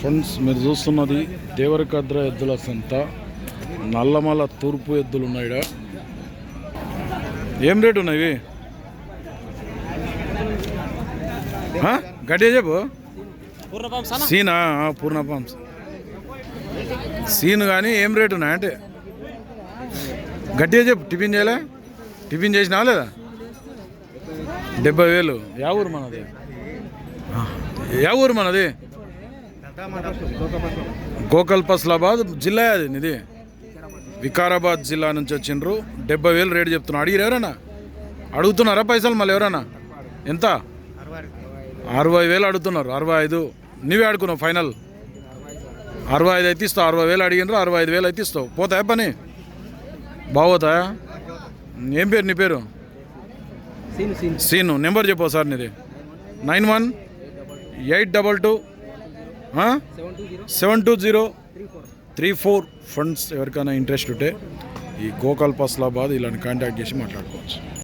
Friends మీరు చూస్తున్నది దేవరకద్ర ఎద్దుల సంత. నల్లమల తూర్పు ఎద్దులు ఉన్నాయి. ఏం రేటు ఉన్నాయి? గట్టిగా చెప్పు. సీనా? ఆ, పూర్ణపాంస్ సీన్ కానీ ఏం రేటు ఉన్నాయి అంటే? గట్టిగా చెప్పు. టిఫిన్ చేయలే? టిఫిన్ చేసినావా లేదా? డెబ్బై వేలు యా ఊరు మనది? యా ఊరు మనది? గోకల్ పస్లాబాద్ జిల్లా అది ఇది వికారాబాద్ జిల్లా నుంచి వచ్చిండ్రు. డెబ్బై వేలు రేటు చెప్తున్నా. అడిగిరు ఎవరన్నా? అడుగుతున్నారా పైసలు మళ్ళీ ఎవరన్నా? ఎంత? అరవై వేలు అడుగుతున్నారు. అరవై ఐదు నీవే ఆడుకున్నావు ఫైనల్. అరవై ఐదు అయితే ఇస్తావు. అరవై వేలు అడిగినరు అరవై ఐదు వేలు అయితే ఇస్తావు. పోతాయా పని? బాగోతాయా? ఏం పేరు నీ పేరు? సీను నెంబర్ చెప్పు సార్ నీది. Nine one eight double two seven two zero three four. Funds ఎవరికైనా ఇంట్రెస్ట్ ఉంటే ఈ గోకల్ పస్లాబాద్ ఇలాంటి కాంటాక్ట్ చేసి మాట్లాడుకోవచ్చు.